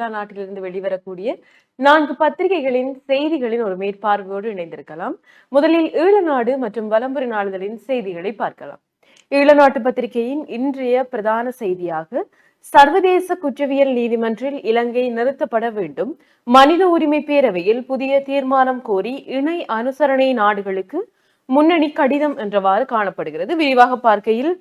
சூடா நாட்டிலிருந்து வெளிவரக்கூடிய நான்கு பத்திரிகைகளின் செய்திகளின் ஒரு மேற்பார்வையோடு இணைந்திருக்கலாம். முதலில் ஈழநாடு மற்றும் வலம்புரி நாளிதழின் செய்திகளை பார்க்கலாம். ஈழநாட்டு பத்திரிகையின் இன்றைய பிரதான செய்தியாக சர்வதேச குற்றவியல் நீதிமன்றில் இலங்கை நிறுத்தப்பட வேண்டும் மனித உரிமை பேரவையில் புதிய தீர்மானம் கோரி இணை அனுசரணை நாடுகளுக்கு முன்னணி கடிதம் என்றவாறு காணப்படுகிறது. விரிவாக பார்க்கையில்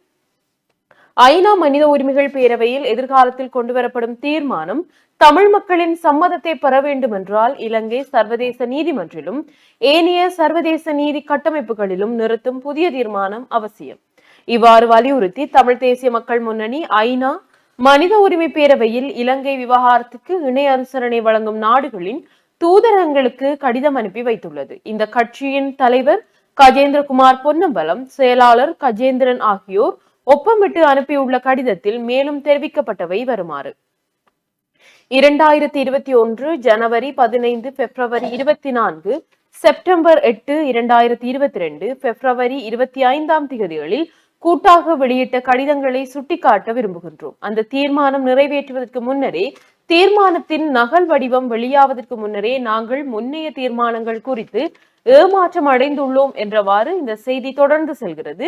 ஐநா மனித உரிமைகள் பேரவையில் எதிர்காலத்தில் கொண்டுவரப்படும் தீர்மானம் தமிழ் மக்களின் சம்மதத்தை பெற வேண்டும் என்றால் இலங்கை சர்வதேச நீதிமன்றிலும் ஏனைய சர்வதேச நீதி கட்டமைப்புகளிலும் நிறுத்தும் புதிய தீர்மானம் அவசியம். இவ்வாறு வலியுறுத்தி தமிழ் தேசிய மக்கள் முன்னணி ஐநா மனித உரிமை பேரவையில் இலங்கை விவகாரத்துக்கு இணை அனுசரணை வழங்கும் நாடுகளின் தூதரகங்களுக்கு கடிதம் அனுப்பி வைத்துள்ளது. இந்த கட்சியின் தலைவர் கஜேந்திரகுமார் பொன்னம்பலம் செயலாளர் கஜேந்திரன் ஆகியோர் ஒப்பமிட்டு அனுப்பியுள்ள கடிதத்தில் மேலும் தெரிவிக்கப்பட்டவை வருமாறு. இரண்டாயிரத்தி இருபத்தி ஒன்று ஜனவரி பதினைந்து பிப்ரவரி இருபத்தி நான்கு செப்டம்பர் எட்டு இரண்டாயிரத்தி இருபத்தி ரெண்டு பிப்ரவரி இருபத்தி ஐந்தாம் தேதிகளில் கூட்டாக வெளியிட்ட கடிதங்களை சுட்டிக்காட்ட விரும்புகின்றோம். அந்த தீர்மானம் நிறைவேற்றுவதற்கு முன்னரே தீர்மானத்தின் நகல் வடிவம் வெளியாவதற்கு முன்னரே நாங்கள் முன்னைய தீர்மானங்கள் குறித்து ஏமாற்றம் அடைந்துள்ளோம் என்றவாறு இந்த செய்தி தொடர்ந்து செல்கிறது.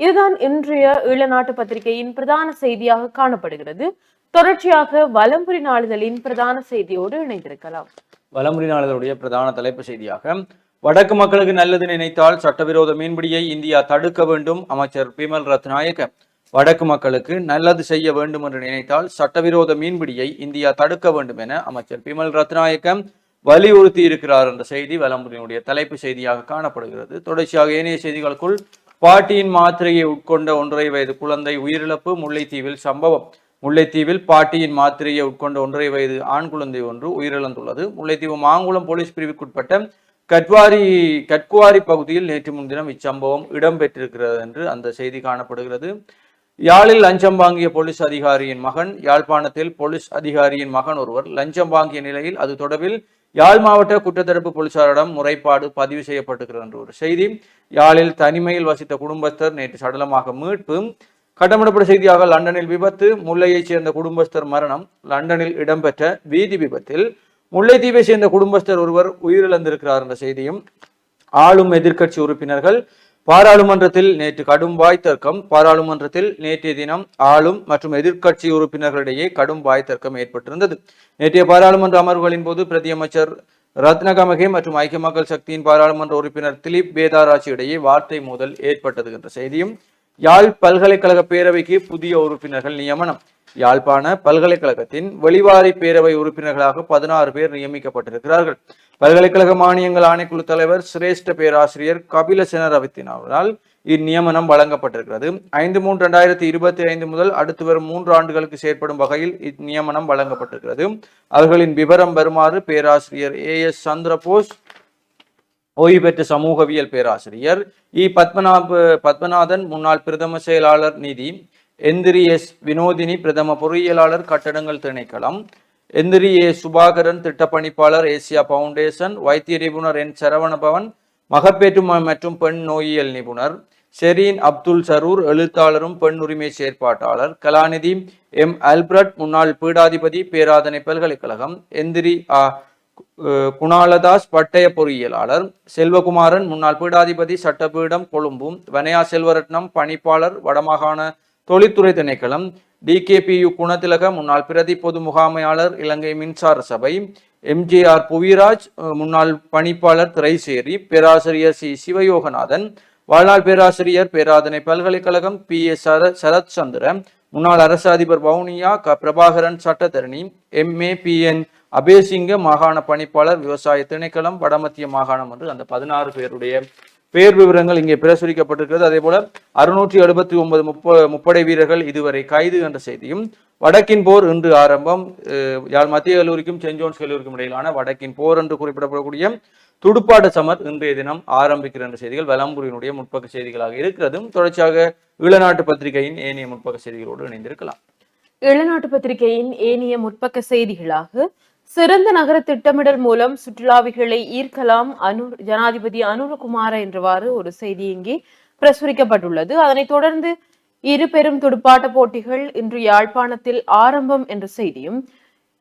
இதுதான் இன்றைய ஈழநாட்டு பத்திரிகையின் பிரதான செய்தியாக காணப்படுகிறது. தொடர்ச்சியாக வலம்புரி நாளிதழின் பிரதான செய்தியோடு இணைந்திருக்கலாம். வலம்புரி நாளிதழுடைய பிரதான தலைப்பு செய்தியாக வடக்கு மக்களுக்கு நல்லது நினைத்தால் சட்டவிரோத மீன்பிடியை இந்தியா தடுக்க வேண்டும் அமைச்சர் பிமல் ரத்நாயக்க. வடக்கு மக்களுக்கு நல்லது செய்ய வேண்டும் என்று நினைத்தால் சட்டவிரோத மீன்பிடியை இந்தியா தடுக்க வேண்டும் என அமைச்சர் பிமல் ரத்நாயக்கம் வலியுறுத்தி இருக்கிறார் என்ற செய்தி வலம்புரியினுடைய தலைப்பு செய்தியாக காணப்படுகிறது. தொடர்ச்சியாக ஏனைய செய்திகளுக்குள் பாட்டியின் மாத்திரையை உட்கொண்ட ஒன்றரை வயது குழந்தை உயிரிழப்பு முல்லைத்தீவில் சம்பவம். முல்லைத்தீவில் பாட்டியின் மாத்திரையை உட்கொண்ட ஒன்றரை வயது ஆண் குழந்தை ஒன்று உயிரிழந்துள்ளது. முல்லைத்தீவு மாங்குளம் போலீஸ் பிரிவுக்குட்பட்ட கட்வாரி கட்குவாரி பகுதியில் நேற்று முன்தினம் இச்சம்பவம் இடம்பெற்றிருக்கிறது என்று அந்த செய்தி காணப்படுகிறது. யாழில் லஞ்சம் வாங்கிய போலீஸ் அதிகாரியின் மகன் யாழ்ப்பாணத்தில் போலீஸ் அதிகாரியின் மகன் ஒருவர் லஞ்சம் வாங்கிய நிலையில் அது தொடர்பில் யாழ் மாவட்ட குற்றத்தடுப்பு போலீசாரிடம் முறைப்பாடு பதிவு செய்யப்பட்டிருக்கிறது என்ற ஒரு செய்தி. யாழில் தனிமையில் வசித்த குடும்பஸ்தர் நேற்று சடலமாக மீட்பு. கட்டமிடப்பட்ட செய்தியாக லண்டனில் விபத்து முல்லையைச் சேர்ந்த குடும்பஸ்தர் மரணம் லண்டனில் இடம்பெற்ற வீதி விபத்தில் முல்லைத்தீவை சேர்ந்த குடும்பஸ்தர் ஒருவர் உயிரிழந்திருக்கிறார் என்ற செய்தியும் ஆளும் எதிர்க்கட்சி உறுப்பினர்கள் பாராளுமன்றத்தில் நேற்று கடும் வாய் தர்க்கம் பாராளுமன்றத்தில் நேற்றைய தினம் ஆளும் மற்றும் எதிர்க்கட்சி உறுப்பினர்களிடையே கடும் வாய் தர்க்கம் ஏற்பட்டிருந்தது. நேற்றைய பாராளுமன்ற அமர்வுகளின் போது பிரதியமைச்சர் ரத்னகமகே மற்றும் ஐக்கிய மக்கள் சக்தியின் பாராளுமன்ற உறுப்பினர் திலீப் பேதாராஜி இடையே வார்த்தை மோதல் ஏற்பட்டது என்ற செய்தியும் யாழ் பல்கலைக்கழக பேரவைக்கு புதிய உறுப்பினர்கள் நியமனம். யாழ்ப்பாண பல்கலைக்கழகத்தின் வெளிவாரி பேரவை உறுப்பினர்களாக பதினாறு பேர் நியமிக்கப்பட்டிருக்கிறார்கள். பல்கலைக்கழக மானியங்கள் ஆணைக்குழு தலைவர் சிரேஷ்ட பேராசிரியர் கபில செனரவித்தினாவதால் இந்நியமனம் வழங்கப்பட்டிருக்கிறது. ஐந்து மூன்று ரெண்டாயிரத்தி இருபத்தி ஐந்து முதல் அடுத்து வரும் மூன்று ஆண்டுகளுக்கு செயற்படும் வகையில் இந்நியமனம் வழங்கப்பட்டிருக்கிறது. அவர்களின் விவரம் வருமாறு பேராசிரியர் ஏ எஸ் சந்திரபோஸ் ஓய்வு பெற்ற சமூகவியல் பேராசிரியர். இ. பத்மநாப பத்மநாதன் முன்னாள் பிரதம செயலாளர் நிதி. எந்திரி எஸ். வினோதினி பிரதம பொறியியலாளர் கட்டடங்கள் திணைக்களம். எந்திரி ஏ. சுபாகரன் திட்டப்பணிப்பாளர் ஏசியா பவுண்டேஷன். வைத்திய நிபுணர் என். சரவணபவன் மகப்பேற்று மற்றும் பெண் நோயியல் நிபுணர். ஷெரீன் அப்துல் சரூர் எழுத்தாளரும் பெண் உரிமை செயற்பாட்டாளர். கலாநிதி எம். அல்பர்ட் முன்னாள் பீடாதிபதி பேராதனை பல்கலைக்கழகம். எந்திரி ஆ. குணாலதாஸ் பட்டய பொறியியலாளர் செல்வகுமாரன் முன்னாள் பீடாதிபதி சட்டபீடம் கொழும்பும் வனயா செல்வரட்னம் பணிப்பாளர் வடமாகாண தொழில்துறை திணைக்களம் டிகேபியு குணதிலக முன்னாள் பிரதி பொது முகாமையாளர் இலங்கை மின்சார சபை எம்ஜிஆர் புவிராஜ் முன்னாள் பணிப்பாளர் திரைசேரி பேராசிரியர் சி சிவயோகநாதன் வாழ்நாள் பேராசிரியர் பேராதனை பல்கலைக்கழகம் பி எஸ் சர சரத் சந்திர முன்னாள் அரசு அதிபர் வவுனியா க பிரபாகரன் சட்டத்தரணி எம்ஏ பி என் அபேசிங்க மாகாண பணிப்பாளர் விவசாய திணைக்களம் வடமத்திய மாகாணம் என்று அந்த பதினாறு பேருடைய பேர் விவரங்கள் இங்கே பிரசுரிக்கப்பட்டிருக்கிறது. அதே போல அறுநூற்றி எழுபத்தி ஒன்பது முப்ப முப்படை வீரர்கள் இதுவரை கைது என்ற செய்தியும் வடக்கின் போர் இன்று ஆரம்பம் யாழ் மத்திய கல்லூரிக்கும் சென்ட் ஜோன்ஸ் கல்லூரிக்கும் இடையிலான வடக்கின் போர் என்று குறிப்பிடப்படக்கூடிய துடுப்பாட்ட சமர் இன்றைய தினம் ஆரம்பிக்கிற என்ற செய்திகள் வலம்புரியினுடைய முற்பக்க செய்திகளாக இருக்கிறதும் தொடர்ச்சியாக ஈழநாட்டு பத்திரிகையின் ஏனைய முற்பக்க செய்திகளோடு இணைந்திருக்கலாம். இளநாட்டு பத்திரிகையின் ஏனைய முற்பக்க செய்திகளாக சிறந்த நகர திட்டமிடல் மூலம் சுற்றுலாவிகளை ஈர்க்கலாம். அனு ஜனாதிபதி அனுரகுமார என்றவாறு ஒரு செய்தி இங்கே பிரசுரிக்கப்பட்டுள்ளது. அதனைத் தொடர்ந்து இரு பெரும் துடுப்பாட்ட போட்டிகள் இன்று யாழ்ப்பாணத்தில் ஆரம்பம் என்ற செய்தியும்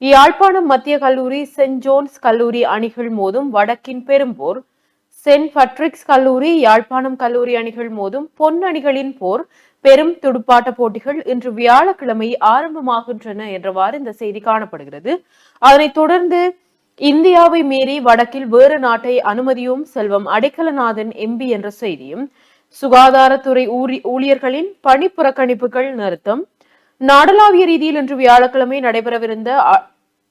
யாழ்ப்பாணம் மத்திய கல்லூரி சென்ட் ஜோன்ஸ் கல்லூரி அணிகள் மோதும் வடக்கின் பெரும்போர் சென்ட் பட்ரிக்ஸ் கல்லூரி யாழ்ப்பாணம் கல்லூரி அணிகள் மோதும் பொன் அணிகளின் போர் பெரும் துடுப்பாட்ட போட்டிகள் இன்று வியாழக்கிழமை ஆரம்பமாகின்றன என்றவாறு இந்த செய்தி காணப்படுகிறது. அதனைத் தொடர்ந்து இந்தியாவை மீறி வடக்கில் வேறு நாட்டை அனுமதியும் செல்வம் அடைக்கலநாதன் எம்பி என்ற செய்தியும். சுகாதாரத்துறை ஊழியர்களின் பணி புறக்கணிப்புகள் நிறுத்தம். நாடளாவிய ரீதியில் இன்று வியாழக்கிழமை நடைபெறவிருந்த அ-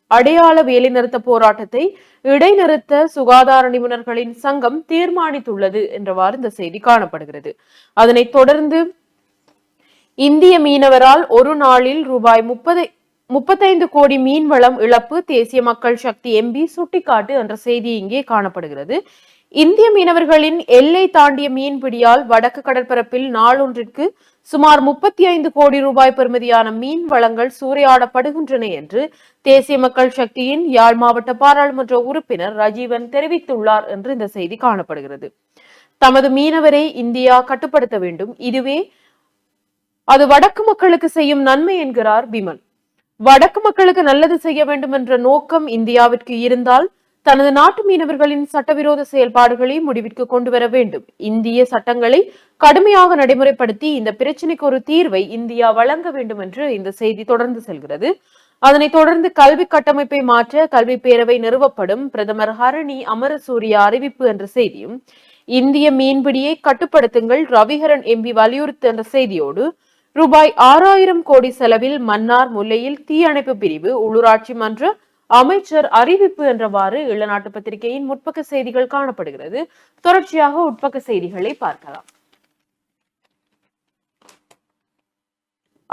அடையாள வேலைநிறுத்த போராட்டத்தை இடைநிறுத்த சுகாதார நிபுணர்களின் சங்கம் தீர்மானித்துள்ளது என்றவாறு இந்த செய்தி காணப்படுகிறது. அதனைத் தொடர்ந்து இந்திய மீனவரால் ஒரு நாளில் ரூபாய் முப்பது முப்பத்தைந்து கோடி மீன் வளம் இழப்பு தேசிய மக்கள் சக்தி எம்பி சுட்டிக்காட்டு என்ற செய்தி இங்கே காணப்படுகிறது. இந்திய மீனவர்களின் எல்லை தாண்டிய மீன்பிடியால் வடக்கு கடற்பரப்பில் நாளொன்றிற்கு சுமார் முப்பத்தி ஐந்து கோடி ரூபாய் பெறுமதியான மீன் வளங்கள் சூறையாடப்படுகின்றன என்று தேசிய மக்கள் சக்தியின் யாழ் மாவட்ட பாராளுமன்ற உறுப்பினர் ரஜீவன் தெரிவித்துள்ளார் என்று இந்த செய்தி காணப்படுகிறது. தமது மீனவரை இந்தியா கட்டுப்படுத்த வேண்டும். இதுவே அது வடக்கு மக்களுக்கு செய்யும் நன்மை என்கிறார் பிமல். வடக்கு மக்களுக்கு நல்லது செய்ய வேண்டும் என்ற நோக்கம் இந்தியாவிற்கு இருந்தால் தனது நாட்டு மீனவர்களின் சட்டவிரோத செயல்பாடுகளை முடிவிற்கு கொண்டு வர வேண்டும். இந்திய சட்டங்களை கடுமையாக நடைமுறைப்படுத்தி இந்த பிரச்சனைக்கு ஒரு தீர்வை இந்தியா வழங்க வேண்டும் என்று இந்த செய்தி தொடர்ந்து செல்கிறது. அதனைத் தொடர்ந்து கல்வி கட்டமைப்பை மாற்ற கல்வி பேரவை நிறுவப்படும் பிரதமர் ஹரணி அமரசூரிய அறிவிப்பு என்ற செய்தியும் இந்திய மீன்பிடியை கட்டுப்படுத்துங்கள் ரவிஹரன் எம்பி வலியுறுத்து என்ற செய்தியோடு ரூபாய் ஆறாயிரம் கோடி செலவில் மன்னார் முல்லையில் தீயணைப்பு பிரிவு உள்ளூராட்சி மன்ற அமைச்சர் அறிவிப்பு என்றவாறு இளநாட்டு பத்திரிகையின் முற்பக்க செய்திகள் காணப்படுகிறது. தொடர்ச்சியாக உட்பக்க செய்திகளை பார்க்கலாம்.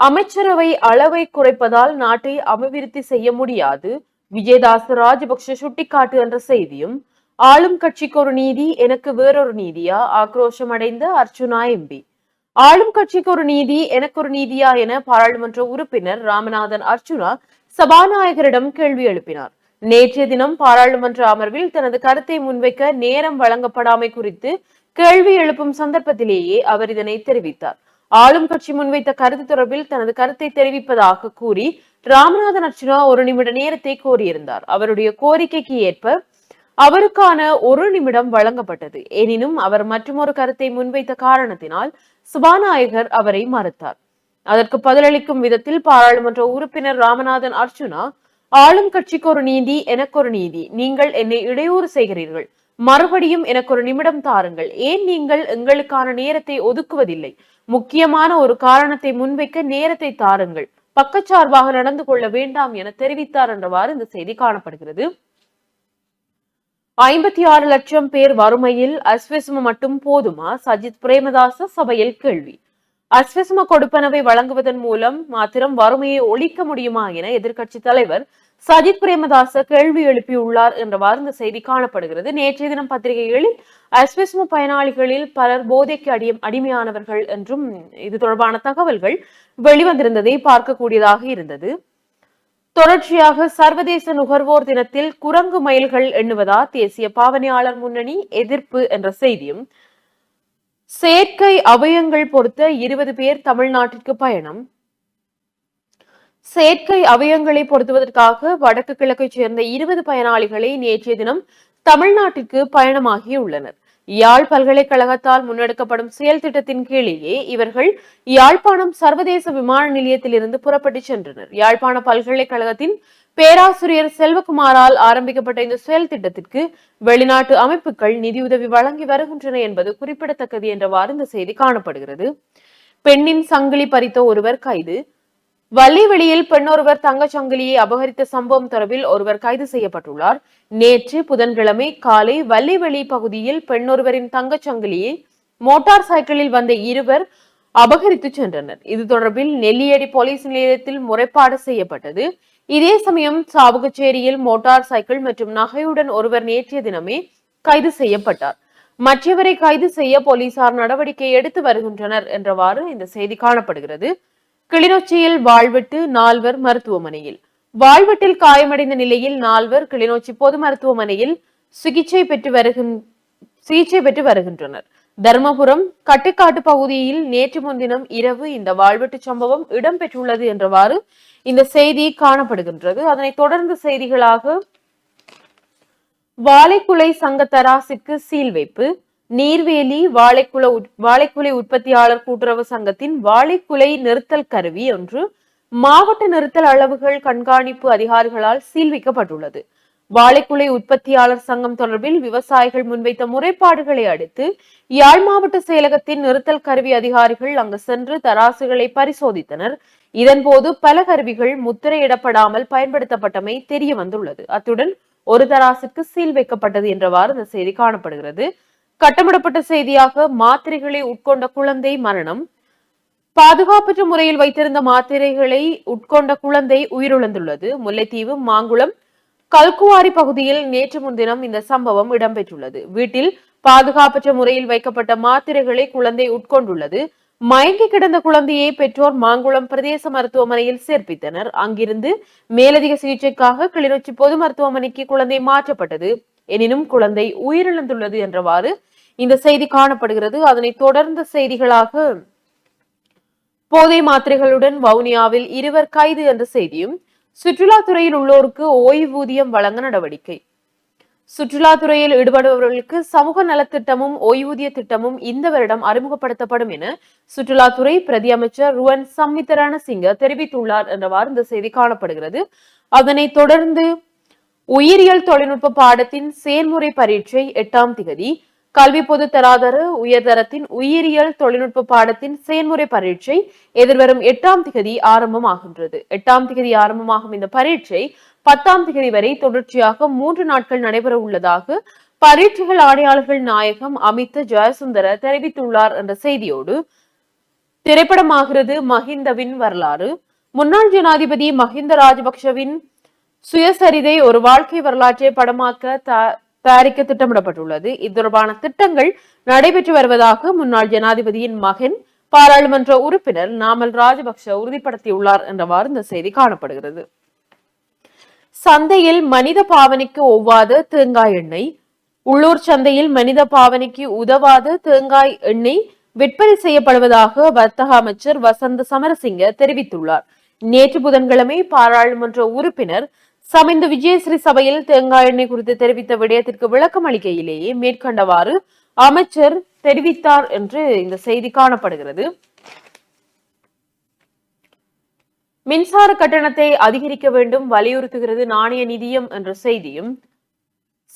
அமைச்சரவை அளவை குறைப்பதால் நாட்டை அபிவிருத்தி செய்ய முடியாது. விஜயதாச ராஜபக்ஷ சுட்டிக்காட்டு என்ற செய்தியும் ஆளும் கட்சிக்கு ஒரு நீதி எனக்கு வேறொரு நீதியா? ஆக்ரோஷம் அடைந்த அர்ச்சுனா எம்பி. ஆளும் கட்சிக்கு ஒரு நீதி எனக்கு ஒரு நீதியா என பாராளுமன்ற உறுப்பினர் ராமநாதன் அர்ஜுனா சபாநாயகரிடம் கேள்வி எழுப்பினார். நேற்றைய தினம் பாராளுமன்ற அமர்வில் தனது கருத்தை முன்வைக்க நேரம் வழங்கப்படாமை குறித்து கேள்வி எழுப்பும் சந்தர்ப்பத்திலேயே அவர் இதனை தெரிவித்தார். ஆளும் கட்சி முன்வைத்த கருத்து தொடர்பில் தனது கருத்தை தெரிவிப்பதாக கூறி ராமநாதன் அர்ச்சுனா ஒரு நிமிட நேரத்தை கோரியிருந்தார். அவருடைய கோரிக்கைக்கு ஏற்ப அவருக்கான ஒரு நிமிடம் வழங்கப்பட்டது. எனினும் அவர் மற்றொரு கருத்தை முன்வைத்த காரணத்தினால் சபாநாயகர் அவரை மறுத்தார். அதற்கு பதிலளிக்கும் விதத்தில் பாராளுமன்ற உறுப்பினர் ராமநாதன் அர்ஜுனா ஆளும் கட்சிக்கு ஒரு நீதி எனக்கு ஒரு நீதி. நீங்கள் என்னை இடையூறு செய்கிறீர்கள். மறுபடியும் எனக்கு ஒரு நிமிடம் தாருங்கள். ஏன் நீங்கள் எங்களுக்கான நேரத்தை ஒதுக்குவதில்லை? முக்கியமான ஒரு காரணத்தை முன்வைக்க நேரத்தை தாருங்கள். பக்கச்சார்பாக நடந்து கொள்ள வேண்டாம் என தெரிவித்தார் என்றவாறு இந்த செய்தி காணப்படுகிறது. ஐம்பத்தி ஆறு லட்சம் பேர் வறுமையில் அஸ்வெசும மட்டும் போதுமா? சஜித் பிரேமதாச சபையில் கேள்வி. அஸ்வெசும கொடுப்பனவை வழங்குவதன் மூலம் மாத்திரம் வறுமையை ஒழிக்க முடியுமா என எதிர்க்கட்சி தலைவர் சஜித் பிரேமதாச கேள்வி எழுப்பியுள்ளார் என்றவாறு இந்த செய்தி காணப்படுகிறது. நேற்றைய தினம் பத்திரிகைகளில் அஸ்வெசும பயனாளிகளில் பலர் போதைக்கு அடியும் அடிமையானவர்கள் என்றும் இது தொடர்பான தகவல்கள் வெளிவந்திருந்ததை பார்க்கக்கூடியதாக இருந்தது. தொடர்ச்சியாக சர்வதேச நுகர்வோர் தினத்தில் குரங்கு மயில்கள் எண்ணுவதா தேசிய பாவனையாளர் முன்னணி எதிர்ப்பு என்ற செய்தியும். செயற்கை அவயங்கள் பொறுத்த இருபது பேர் தமிழ்நாட்டிற்கு பயணம். செயற்கை அவயங்களை பொருத்துவதற்காக வடக்கு கிழக்கைச் சேர்ந்த இருபது பயனாளிகளை நேற்றைய தினம் தமிழ்நாட்டிற்கு பயணமாகியுள்ளனர். யாழ் பல்கலைக்கழகத்தால் முன்னெடுக்கப்படும் செயல் திட்டத்தின் கீழேயே இவர்கள் யாழ்ப்பாணம் சர்வதேச விமான நிலையத்திலிருந்து புறப்பட்டு சென்றனர். யாழ்ப்பாண பல்கலைக்கழகத்தின் பேராசிரியர் செல்வகுமாரால் ஆரம்பிக்கப்பட்ட இந்த செயல் திட்டத்திற்கு வெளிநாட்டு அமைப்புகள் நிதியுதவி வழங்கி வருகின்றன என்பது குறிப்பிடத்தக்கது என்றவாறு இந்த செய்தி காணப்படுகிறது. பெண்ணின் சங்கிலி பறித்த ஒருவர் கைது. வள்ளிவெளியில் பெண்ணொருவர் தங்கச்சங்கிலியை அபகரித்த சம்பவம் தொடர்பில் ஒருவர் கைது செய்யப்பட்டுள்ளார். நேற்று புதன்கிழமை காலை வள்ளிவெளி பகுதியில் பெண்ணொருவரின் தங்கச்சங்கிலியை மோட்டார் சைக்கிளில் வந்த இருவர் அபகரித்து சென்றனர். இது தொடர்பில் நெல்லியடி போலீஸ் நிலையத்தில் முறைப்பாடு செய்யப்பட்டது. இதே சமயம் சாவுகச்சேரியில் மோட்டார் சைக்கிள் மற்றும் நகையுடன் ஒருவர் நேற்றைய தினமே கைது செய்யப்பட்டார். மற்றவரை கைது செய்ய போலீசார் நடவடிக்கை எடுத்து வருகின்றனர் என்றவாறு இந்த செய்தி காணப்படுகிறது. கிளிநொச்சியில் வாழ்விட்டு நால்வர் மருத்துவமனையில். வாழ்வெட்டில் காயமடைந்த நிலையில் நால்வர் கிளிநொச்சி பொது மருத்துவமனையில் சிகிச்சை பெற்று வருகின்ற சிகிச்சை பெற்று வருகின்றனர். தர்மபுரம் கட்டுக்காட்டு பகுதியில் நேற்று முன்தினம் இரவு இந்த வாழ்வெட்டு சம்பவம் இடம்பெற்றுள்ளது என்றவாறு இந்த செய்தி காணப்படுகின்றது. அதனை தொடர்ந்து செய்திகளாக வாழைக்குலை சங்க தராசுக்கு சீல் வைப்பு நீர்வேலி வாழைக்குல வாழைக்குலை உற்பத்தியாளர் கூட்டுறவு சங்கத்தின் வாழைக்குலை நிறுத்தல் கருவி ஒன்று மாவட்ட நிறுத்தல் அளவுகள் கண்காணிப்பு அதிகாரிகளால் சீல் வைக்கப்பட்டுள்ளது வாழைக்குலை உற்பத்தியாளர் சங்கம் தொடர்பில் விவசாயிகள் முன்வைத்த முறைப்பாடுகளை அடுத்து யாழ் மாவட்ட செயலகத்தின் நிறுத்தல் கருவி அதிகாரிகள் அங்கு சென்று தராசுகளை பரிசோதித்தனர். இதன்போது பல கருவிகள் முத்திரையிடப்படாமல் பயன்படுத்தப்பட்டமை தெரிய வந்துள்ளது அத்துடன் ஒரு தராசுக்கு சீல் வைக்கப்பட்டது என்றவாறு இந்த செய்தி காணப்படுகிறது. கட்டமிடப்பட்ட செய்தியாக மாத்திரைகளை உட்கொண்ட குழந்தை மரணம். பாதுகாப்பற்ற முறையில் வைத்திருந்த மாத்திரைகளை உட்கொண்ட குழந்தை உயிரிழந்துள்ளது. முல்லைத்தீவு மாங்குளம் கல்குவாரி பகுதியில் நேற்று முன்தினம் இந்த சம்பவம் இடம்பெற்றுள்ளது. வீட்டில் பாதுகாப்பற்ற முறையில் வைக்கப்பட்ட மாத்திரைகளை குழந்தை உட்கொண்டுள்ளது. மயங்கி கிடந்த குழந்தையை பெற்றோர் மாங்குளம் பிரதேச மருத்துவமனையில் சேர்ப்பித்தனர். அங்கிருந்து மேலதிக சிகிச்சைக்காக கிளிநொச்சி பொது மருத்துவமனைக்கு குழந்தை மாற்றப்பட்டது. எனினும் குழந்தை உயிரிழந்துள்ளது என்றவாறு இந்த செய்தி காணப்படுகிறது. அதனை தொடர்ந்த செய்திகளாக போதை மாத்திரைகளுடன் வவுனியாவில் இருவர் கைது என்ற செய்தியும் சுற்றுலாத்துறையில் உள்ளோருக்கு ஓய்வூதியம் வழங்க நடவடிக்கை. சுற்றுலாத்துறையில் ஈடுபடுபவர்களுக்கு சமூக நலத்திட்டமும் ஓய்வூதிய திட்டமும் இந்த வருடம் அறிமுகப்படுத்தப்படும் என சுற்றுலாத்துறை பிரதி அமைச்சர் ருவன் சம்மித்தரான சிங்க தெரிவித்துள்ளார் என்றவாறு இந்த செய்தி காணப்படுகிறது. அதனை தொடர்ந்து உயிரியல் தொழில்நுட்ப பாடத்தின் செயல்முறை பரீட்சை எட்டாம் திகதி கல்வி பொது தராதர உயர்தரத்தின் உயிரியல் தொழில்நுட்ப பாடத்தின் செயல்முறை பரீட்சை எதிர்வரும் எட்டாம் திகதி ஆரம்பமாகின்றது. எட்டாம் திகதி ஆரம்பமாகும் இந்த பரீட்சை பத்தாம் திகதி வரை தொடர்ச்சியாக மூன்று நாட்கள் நடைபெற உள்ளதாக பரீட்சைகள் ஆணையாளர்கள் நாயகம் அமித் ஜெயசுந்தர தெரிவித்துள்ளார் என்ற செய்தியோடு திரைப்படமாகிறது மஹிந்தவின் வரலாறு. முன்னாள் ஜனாதிபதி மஹிந்த ராஜபக்ஷவின் சுயசரிதை ஒரு வாழ்க்கை வரலாற்றை படமாக்க த- தயாரிக்க திட்டமிடப்பட்டுள்ளது. இது தொடர்பான திட்டங்கள் நடைபெற்று வருவதாக முன்னாள் ஜனாதிபதியின் மகன் பாராளுமன்ற உறுப்பினர் நாமல் ராஜபக்ஷ உறுதிப்படுத்தியுள்ளார் என்றவாறு இந்த செய்தி காணப்படுகிறது. சந்தையில் மனித பாவனைக்கு ஒவ்வாத தேங்காய் எண்ணெய் உள்ளூர் சந்தையில் மனித பாவனைக்கு உதவாத தேங்காய் எண்ணெய் விற்பனை செய்யப்படுவதாக வர்த்தக அமைச்சர் வசந்த சமரசிங்க தெரிவித்துள்ளார். நேற்று புதன்கிழமை பாராளுமன்ற உறுப்பினர் சமைந்த விஜயஸ்ரீ சபையில் தேங்காய் எண்ணெய் குறித்து தெரிவித்த விடயத்திற்கு விளக்கம் அளிக்கையிலேயே மேற்கண்டவாறு அமைச்சர் தெரிவித்தார் என்று இந்த செய்தி காணப்படுகிறது. மின்சார கட்டணத்தை அதிகரிக்க வேண்டும் வலியுறுத்துகிறது நாணய நிதியம் என்ற செய்தியும்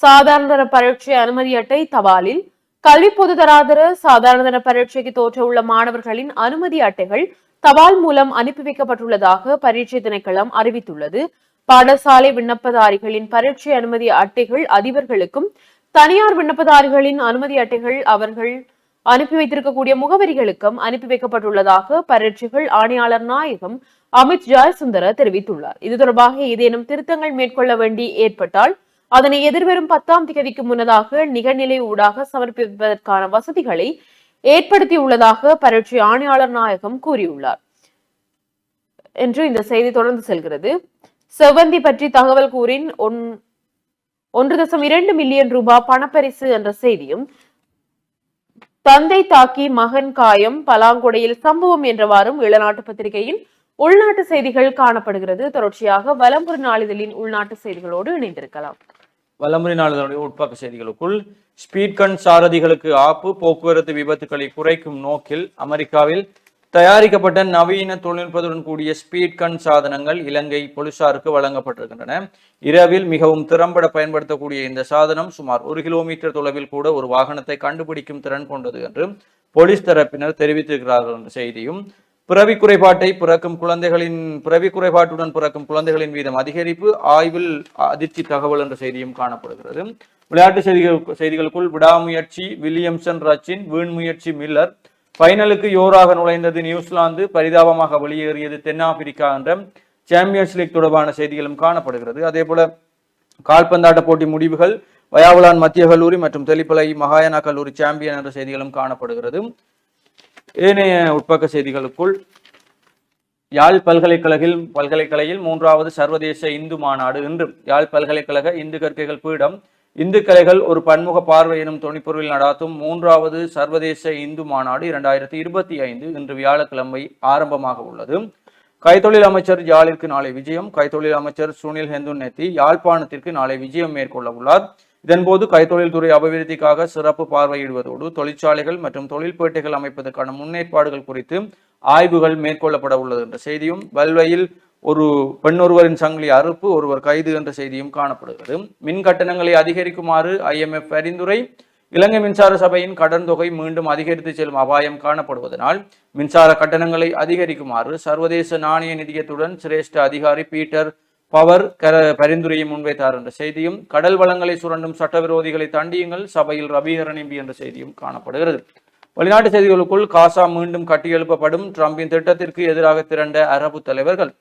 சாதாரண பரீட்சை அனுமதி அட்டை தபாலில் கல்வி பொது தராதர சாதாரண பரீட்சைக்கு தோற்ற உள்ள மாணவர்களின் அனுமதி அட்டைகள் தபால் மூலம் அனுப்பி வைக்கப்பட்டுள்ளதாக பரீட்சை திணைக்களம் அறிவித்துள்ளது. பாடசாலை விண்ணப்பதாரிகளின் பரீட்சை அனுமதி அட்டைகள் அதிபர்களுக்கும் தனியார் விண்ணப்பதாரிகளின் அனுமதி அட்டைகள் அவர்கள் அனுப்பி வைத்திருக்கக்கூடிய முகவரிகளுக்கும் அனுப்பி வைக்கப்பட்டுள்ளதாக பரீட்சைகள் ஆணையாளர் நாயகம் அமித் ஜாய்சுந்தர தெரிவித்துள்ளார். இது தொடர்பாக ஏதேனும் திருத்தங்கள் மேற்கொள்ள வேண்டி ஏற்பட்டால் அதனை எதிர்வரும் பத்தாம் தேதிக்கு முன்னதாக நிகழ்நிலை ஊடாக சமர்ப்பிப்பதற்கான வசதிகளை ஏற்படுத்தியுள்ளதாக பரீட்சை ஆணையாளர் நாயகம் கூறியுள்ளார். என்று இந்த செய்தி தொடர்ந்து செல்கிறது. செவ்வந்தி பற்றி தகவல் கூறின் ஒன் ஒன்று தசம் இரண்டு மில்லியன் ரூபாய் பணப்பரிசு என்ற செய்தியும் தந்தை தாக்கி மகன் காயம் பலாங்குடையில் சம்பவம் என்றவாறும் இளநாட்டு பத்திரிகையில் உள்நாட்டு செய்திகள் காணப்படுகிறது. தொடர்ச்சியாக வலம்புரி நாளிதழின் உள்நாட்டு செய்திகளோடு இணைந்திருக்கலாம். வலம்புரி நாளிதழுடைய உட்பக்க செய்திகளுக்குள் ஸ்பீட் கன் சாரதிகளுக்கு ஆப்பு போக்குவரத்து விபத்துக்களை குறைக்கும் நோக்கில் அமெரிக்காவில் தயாரிக்கப்பட்ட நவீன தொழில்நுட்பத்துடன் கூடிய ஸ்பீட் கன் சாதனங்கள் இலங்கை போலீசாருக்கு வழங்கப்பட்டிருக்கின்றன. இரவில் மிகவும் திறம்பட பயன்படுத்தக்கூடிய இந்த சாதனம் சுமார் ஒரு கிலோமீட்டர் தொலைவில் கூட ஒரு வாகனத்தை கண்டுபிடிக்கும் திறன் கொண்டது என்று போலீஸ் தரப்பினர் தெரிவித்திருக்கிறார்கள் என்ற செய்தியும் பிறவி குறைபாட்டை பிறக்கும் குழந்தைகளின் பிறவி குறைபாட்டுடன் பிறக்கும் குழந்தைகளின் வீதம் அதிகரிப்பு ஆய்வில் அதிர்ச்சி தகவல் என்ற செய்தியும் காணப்படுகிறது. விளையாட்டு செய்திகள் செய்திகளுக்குள் விடாமுயற்சி வில்லியம்சன் ரச்சின் வீண் முயற்சி மில்லர் ஃபைனலுக்கு யோராக நுழைந்தது நியூசிலாந்து பரிதாபமாக வெளியேறியது தென்னாப்பிரிக்கா என்ற சாம்பியன்ஸ் லீக் தொடர்பான செய்திகளும் காணப்படுகிறது. அதே போல கால்பந்தாட்ட போட்டி முடிவுகள் வயாவுலான் மத்திய கல்லூரி மற்றும் தெளிப்பலை மகாயானா கல்லூரி சாம்பியன் என்ற செய்திகளும் காணப்படுகிறது. ஏனைய உட்பக்க செய்திகளுக்குள் யாழ் பல்கலைக்கழகில் பல்கலைக்கழகில் மூன்றாவது சர்வதேச இந்து மாநாடு இன்று. யாழ் பல்கலைக்கழக இந்து கற்கைகள் பீடம் இந்து கலைகள் ஒரு பன்முக பார்வை எனும் துணிப்பொருளில் நடாத்தும் மூன்றாவது சர்வதேச இந்து மாநாடு இரண்டாயிரத்தி இருபத்தி ஐந்து இன்று வியாழக்கிழமை ஆரம்பமாக உள்ளது. கைத்தொழில் அமைச்சர் யாழிற்கு நாளை விஜயம் கைத்தொழில் அமைச்சர் சுனில் ஹெந்துன் நெத்தி யாழ்ப்பாணத்திற்கு நாளை விஜயம் மேற்கொள்ள உள்ளார். இதன்போது கைத்தொழில் துறை அபிவிருத்திக்காக சிறப்பு பார்வையிடுவதோடு தொழிற்சாலைகள் மற்றும் தொழில்பேட்டைகள் அமைப்பதற்கான முன்னேற்பாடுகள் குறித்து ஆய்வுகள் மேற்கொள்ளப்பட உள்ளது என்ற செய்தியும் வல்வையில் ஒரு பெண் ஒருவரின் சங்கிலி அறுப்பு ஒருவர் கைது என்ற செய்தியும் காணப்படுகிறது. மின் கட்டணங்களை அதிகரிக்குமாறு ஐஎம்எஃப் பரிந்துரை இலங்கை மின்சார சபையின் கடன் தொகை மீண்டும் அதிகரித்து செல்லும் அபாயம் காணப்படுவதனால் மின்சார கட்டணங்களை அதிகரிக்குமாறு சர்வதேச நாணய நிதியத்துடன் சிரேஷ்ட அதிகாரி பீட்டர் பவர் கர பரிந்துரையை முன்வைத்தார் என்ற செய்தியும் கடல் வளங்களை சுரண்டும் சட்டவிரோதிகளை தண்டியுங்கள் சபையில் ரபீகரன் எம்பி என்ற செய்தியும் காணப்படுகிறது. வெளிநாட்டு செய்திகளுக்குள் காசா மீண்டும் கட்டியெழுப்பப்படும் ட்ரம்பின் திட்டத்திற்கு எதிராக திரண்ட அரபு தலைவர்கள்.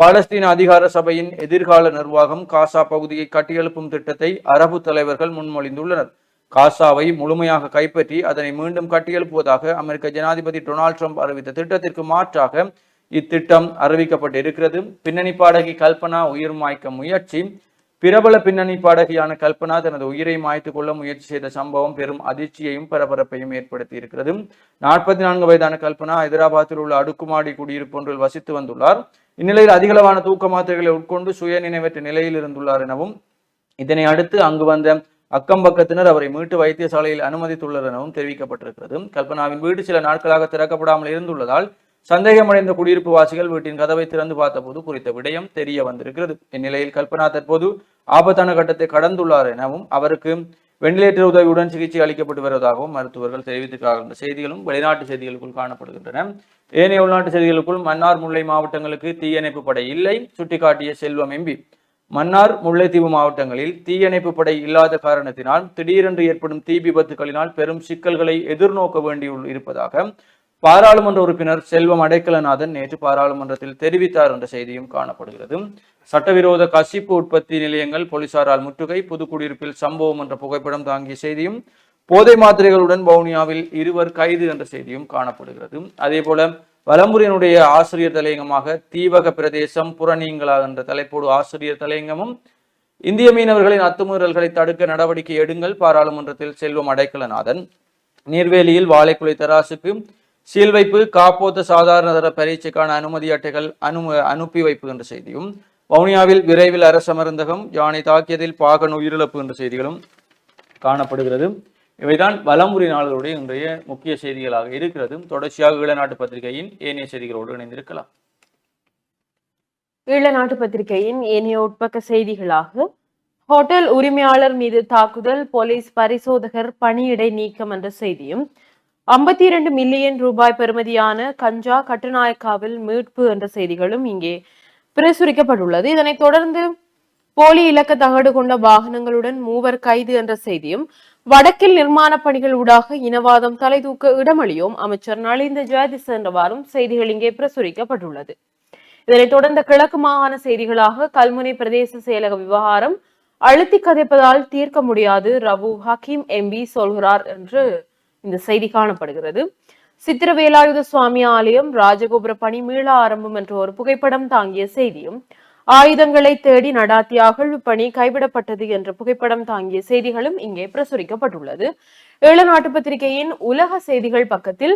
பாலஸ்தீன அதிகார சபையின் எதிர்கால நிர்வாகம் காசா பகுதியை கட்டியெழுப்பும் திட்டத்தை அரபு தலைவர்கள் முன்மொழிந்துள்ளனர். காசாவை முழுமையாக கைப்பற்றி அதனை மீண்டும் கட்டியெழுப்புவதாக அமெரிக்க ஜனாதிபதி டொனால்ட் ட்ரம்ப் அறிவித்த திட்டத்திற்கு மாற்றாக இத்திட்டம் அறிவிக்கப்பட்டிருக்கிறது. பின்னணி பாடகி கல்பனா உயிர் மாய்க்க முயற்சி பிரபல பின்னணி பாடகியான கல்பனா தனது உயிரை மாய்த்து கொள்ள முயற்சி செய்த சம்பவம் பெரும் அதிர்ச்சியையும் பரபரப்பையும் ஏற்படுத்தி இருக்கிறது நாற்பத்தி நான்கு வயதான கல்பனா ஹைதராபாத்தில் உள்ள அடுக்குமாடி குடியிருப்பு ஒன்றில் வசித்து வந்துள்ளார். இந்நிலையில் அதிகளவான தூக்க மாத்திரைகளை உட்கொண்டு சுய நினைவற்ற நிலையில் இருந்துள்ளார் எனவும் இதனை அடுத்து அங்கு வந்த அக்கம் பக்கத்தினர் அவரை மீட்டு வைத்தியசாலையில் அனுமதித்துள்ளனர் எனவும் தெரிவிக்கப்பட்டிருக்கிறது. கல்பனாவின் வீடு சில நாட்களாக திறக்கப்படாமல் இருந்துள்ளதால் சந்தேகமடைந்த குடியிருப்பு வாசிகள் வீட்டின் கதவை திறந்து பார்த்தபோது குறித்த விடயம் தெரிய வந்திருக்கிறது. இந்நிலையில் கல்பனா தற்போது ஆபத்தான கட்டத்தை கடந்துள்ளார் எனவும் அவருக்கு வெண்டிலேட்டர் உதவியுடன் சிகிச்சை அளிக்கப்பட்டு வருவதாகவும் மருத்துவர்கள் தெரிவித்திருக்கிறார்கள் செய்திகளும் வெளிநாட்டு செய்திகளுக்குள் காணப்படுகின்றன. ஏனைய உள்நாட்டு செய்திகளுக்குள் மன்னார் முல்லை மாவட்டங்களுக்கு தீயணைப்பு படை இல்லை சுட்டிக்காட்டிய செல்வம் எம்பி. மன்னார் முல்லைத்தீவு மாவட்டங்களில் தீயணைப்பு படை இல்லாத காரணத்தினால் திடீரென்று ஏற்படும் தீ விபத்துகளினால் பெரும் சிக்கல்களை எதிர்நோக்க வேண்டியுள் இருப்பதாக பாராளுமன்ற உறுப்பினர் செல்வம் அடைக்கலநாதன் நேற்று பாராளுமன்றத்தில் தெரிவித்தார் என்ற செய்தியும் காணப்படுகிறது. சட்டவிரோத கசிப்பு உற்பத்தி நிலையங்கள் போலீசாரால் முற்றுகை புதுக்குடியிருப்பில் சம்பவம் என்ற புகைப்படம் தாங்கிய செய்தியும் போதை மாத்திரைகளுடன் வவுனியாவில் இருவர் கைது என்ற செய்தியும் காணப்படுகிறது. அதே போல வலம்புரியனுடைய ஆசிரியர் தலையங்கமாக தீவக பிரதேசம் புறநீங்களா என்ற தலைப்போடு ஆசிரியர் தலையங்கமும் இந்திய மீனவர்களின் அத்துமீறல்களை தடுக்க நடவடிக்கை எடுங்கள் பாராளுமன்றத்தில் செல்வம் அடைக்கலநாதன். நீர்வேலியில் வாழைக்குலை தராசுக்கு சீல் வைப்பு காப்போத்த சாதாரண தர பரீட்சைக்கான அனுமதி அட்டைகள் அனு அனுப்பி வைப்பு என்ற செய்தியும் வவுனியாவில் விரைவில் அரச மருந்தகம் யானை தாக்கியதில் பாகன் உயிரிழப்பு என்ற செய்திகளும் காணப்படுகிறது. இவைதான் வலமுறை நாளுடைய இன்றைய முக்கிய செய்திகளாக இருக்கிறது. தொடர்ச்சியாக ஈழநாட்டு பத்திரிகையின் ஏனைய செய்திகளோடு இணைந்திருக்கலாம். ஈழநாட்டு பத்திரிகையின் ஏனைய உட்பக்க செய்திகளாக ஹோட்டல் உரிமையாளர் மீது தாக்குதல் போலீஸ் பரிசோதகர் பணியிடை நீக்கம் என்ற செய்தியும் ஐம்பத்தி இரண்டு மில்லியன் ரூபாய் பெறுமதியான கஞ்சா கட்டுநாயக்காவில் மீட்பு என்ற செய்திகளும் இங்கே பிரசுரிக்கப்பட்டுள்ளது. இதனைத் தொடர்ந்து போலி இலக்க தகடு கொண்ட வாகனங்களுடன் மூவர் கைது என்ற செய்தியும் வடக்கில் நிர்மாண பணிகள் ஊடாக இனவாதம் தலைதூக்க இடமளியும் அமைச்சர் நலிந்த ஜெயதிஸ் என்றவாறும் செய்திகள் இங்கே பிரசுரிக்கப்பட்டுள்ளது. இதனைத் தொடர்ந்த கிழக்கு மாகாண செய்திகளாக கல்முனை பிரதேச செயலக விவகாரம் அழுத்தி கதைப்பதால் தீர்க்க முடியாது ரவு ஹக்கீம் எம்பி சொல்கிறார் என்று இந்த செய்தி காணப்படுகிறது. சித்திரவேலாயுத சுவாமி ஆலயம் ராஜகோபுர பணி மீள ஆரம்பம் என்ற ஒரு புகைப்படம் தாங்கிய செய்தியும் ஆயுதங்களை தேடி நடாத்திய அகழ்வு பணி கைவிடப்பட்டது என்ற புகைப்படம் தாங்கிய செய்திகளும் இங்கே பிரசுரிக்கப்பட்டுள்ளது. ஏழநாட்டு பத்திரிகையின் உலக செய்திகள் பக்கத்தில்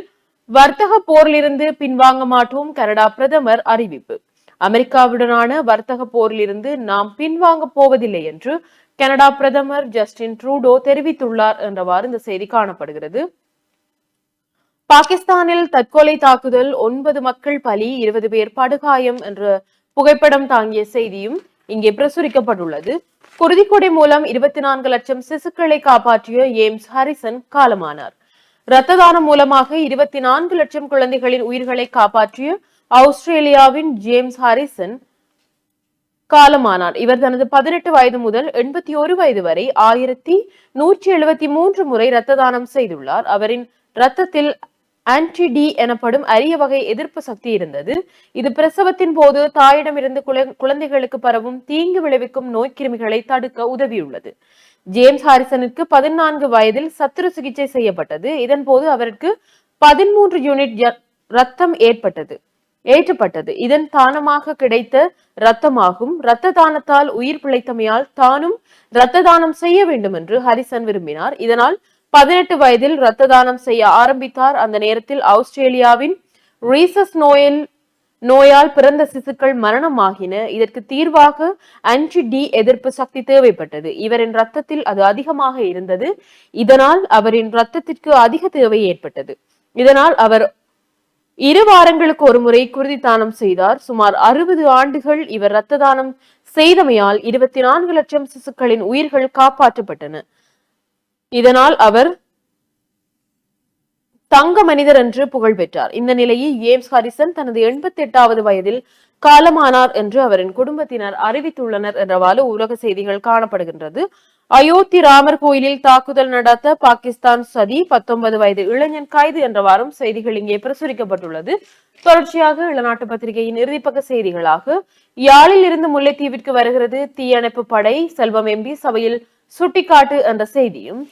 வர்த்தக போரிலிருந்து பின்வாங்க மாட்டோம் கனடா பிரதமர் அறிவிப்பு. அமெரிக்காவுடனான வர்த்தக போரிலிருந்து நாம் பின்வாங்க போவதில்லை என்று கனடா பிரதமர் ஜஸ்டின் ட்ரூடோ தெரிவித்துள்ளார் என்றவாறு இந்த செய்தி காணப்படுகிறது. பாகிஸ்தானில் தற்கொலை தாக்குதல் ஒன்பது மக்கள் பலி இருபது பேர் படுகாயம் என்ற புகைப்படம் தாங்கிய செய்தியும் இங்கே பிரசுரிக்கப்பட்டுள்ளது. குருதிக்கொடை மூலம் இருபத்தி நான்கு லட்சம் சிசுக்களை காப்பாற்றிய ஏம்ஸ் ஹாரிசன் காலமானார். இரத்த தானம் மூலமாக இருபத்தி நான்கு லட்சம் குழந்தைகளின் உயிர்களை காப்பாற்றிய ஆஸ்திரேலியாவின் ஜேம்ஸ் ஹாரிசன் காலமானார். இவர் தனது பதினெட்டு வயது முதல் எண்பத்தி ஒரு வயது வரை ஆயிரத்தி நூற்றி எழுபத்தி மூன்று முறை இரத்த தானம் செய்துள்ளார். அவரின் இரத்தத்தில் ஆன்டி டி எனப்படும் அரிய வகை எதிர்ப்பு சக்தி இருந்தது. இது பிரசவத்தின் போது தாயிடமிருந்து குழந்தைகளுக்கு பரவும் தீங்கு விளைவிக்கும் நோய்க்கிருமிகளை தடுக்க உதவியுள்ளது. ஜேம்ஸ் ஹாரிசனுக்கு பதினான்கு வயதில் சத்துரு சிகிச்சை செய்யப்பட்டது. இதன் போது அவருக்கு பதிமூன்று யூனிட் ரத்தம் ஏற்பட்டது. ஏற்றப்பட்டது. இதன் தானமாக கிடைத்த இரத்தமாகும். இரத்த தானத்தால் உயிர் பிழைத்தமையால் தானும் இரத்த தானம் செய்ய வேண்டும் என்று ஹரிசன் விரும்பினார். இதனால் பதினெட்டு வயதில் இரத்த தானம் செய்ய ஆரம்பித்தார். அந்த நேரத்தில் ஆஸ்திரேலியாவின் ரீசஸ் நோயில் நோயால் பிறந்த சிசுக்கள் மரணமாகின. இதற்கு தீர்வாக ஆன்டி டி எதிர்ப்பு சக்தி தேவைப்பட்டது. இவரின் ரத்தத்தில் அது அதிகமாக இருந்தது. இதனால் அவரின் ரத்தத்திற்கு அதிக தேவை ஏற்பட்டது. இதனால் அவர் இரு வாரங்களுக்கு ஒரு முறை குருதி தானம் செய்தார். சுமார் அறுபது ஆண்டுகள் இவர் இரத்த தானம் செய்தமையால் இருபத்தி நான்கு லட்சம் சிசுக்களின் உயிர்கள் காப்பாற்றப்பட்டன. இதனால் அவர் தங்க மனிதர் என்று புகழ் பெற்றார். இந்த நிலையில் ஏம்ஸ் ஹாரிசன் தனது எண்பத்தி எட்டாவது வயதில் காலமானார் என்று அவரின் குடும்பத்தினர் அறிவித்துள்ளனர் என்றவாறு உலக செய்திகள் காணப்படுகின்றது. அயோத்தி ராமர் கோயிலில் தாக்குதல் நடத்த பாகிஸ்தான் சதி பத்தொன்பது வயது இளைஞன் கைது என்றவாறும் செய்திகள் இங்கே பிரசுரிக்கப்பட்டுள்ளது. தொடர்ச்சியாக இளநாட்டு பத்திரிகையின் இறுதிப்பக்க செய்திகளாக யாழில் இருந்து முல்லைத்தீவிற்கு வருகிறது தீயணைப்பு படை செல்வம் எம்பி சபையில் சுட்டிக்காட்டு என்ற செய்தியும்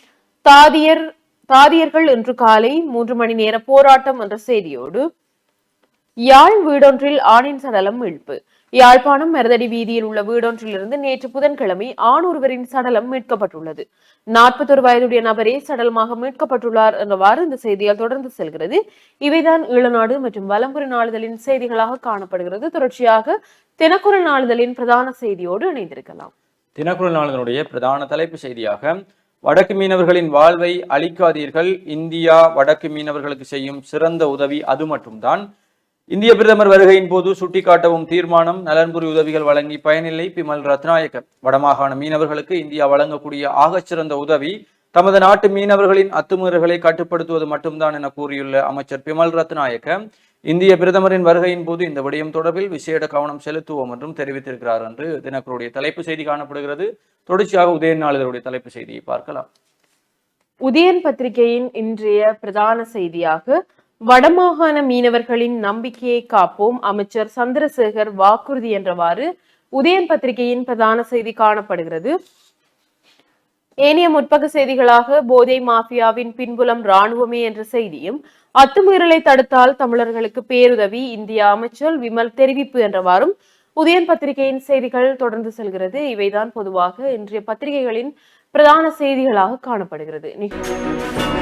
தாதியர் தாதியர்கள் இன்று காலை மூன்று மணி நேர போராட்டம் என்ற செய்தியோடு யாழ் வீடொன்றில் ஆணின் சடலம் மீட்பு யாழ்ப்பாணம் மருதடி வீதியில் உள்ள வீடொன்றிலிருந்து நேற்று புதன்கிழமை ஆண் ஒருவரின் சடலம் மீட்கப்பட்டுள்ளது. நாற்பத்தொரு வயதுடைய நபரே சடலமாக மீட்கப்பட்டுள்ளார் என்றவாறு இந்த செய்தியால் தொடர்ந்து செல்கிறது. இவைதான் ஈழநாடு மற்றும் வலம்புரி நாளிதழின் செய்திகளாக காணப்படுகிறது. தொடர்ச்சியாக தினக்குரல் நாளிதழின் பிரதான செய்தியோடு இணைந்திருக்கலாம். தினக்குரல் நாளிதழுடைய பிரதான தலைப்பு செய்தியாக வடக்கு மீனவர்களின் வாழ்வை அழிக்காதீர்கள். இந்தியா வடக்கு மீனவர்களுக்கு செய்யும் சிறந்த உதவி அது மட்டும்தான். இந்திய பிரதமர் வருகையின் போது சுட்டிக்காட்டவும் தீர்மானம் நலன்புரி உதவிகள் வழங்கி பயனில்லை. பிமல் ரத்நாயக்க வடமாகாண மீனவர்களுக்கு இந்தியா வழங்கக்கூடிய ஆகச்சிறந்த உதவி தமது நாட்டு மீனவர்களின் அத்துமீறல்களை கட்டுப்படுத்துவது மட்டும்தான் என கூறியுள்ள அமைச்சர் பிமல் ரத்நாயக்க இந்திய பிரதமரின் வருகையின் போது இந்த விடயம் தொடர்பில் விசேட கவனம் செலுத்துவோம் என்றும் தெரிவித்திருக்கிறார் என்று தினக்கருடைய தலைப்பு செய்தி காணப்படுகிறது. தொடர்ச்சியாக உதயன் நாளிதழுடைய தலைப்பு செய்தியை பார்க்கலாம். உதயன் பத்திரிகையின் இன்றைய பிரதான செய்தியாக வடமாகாண மீனவர்களின் நம்பிக்கையை காப்போம். அமைச்சர் சந்திரசேகர் வாக்குறுதி என்றவாறு உதயன் பத்திரிகையின் பிரதான செய்தி காணப்படுகிறது. ஏனைய முற்பக செய்திகளாக போதை மாஃபியாவின் பின்புலம் ராணுவமே என்ற செய்தியும் அத்துமீறலை தடுத்தால் தமிழர்களுக்கு பேருதவி இந்திய அமைச்சர் விமல் தெரிவிப்பு என்றவாறும் உதயன் பத்திரிகையின் செய்திகள் தொடர்ந்து செல்கிறது. இவைதான் பொதுவாக இன்றைய பத்திரிகைகளின் பிரதான செய்திகளாக காணப்படுகிறது. நிகழ்ச்சி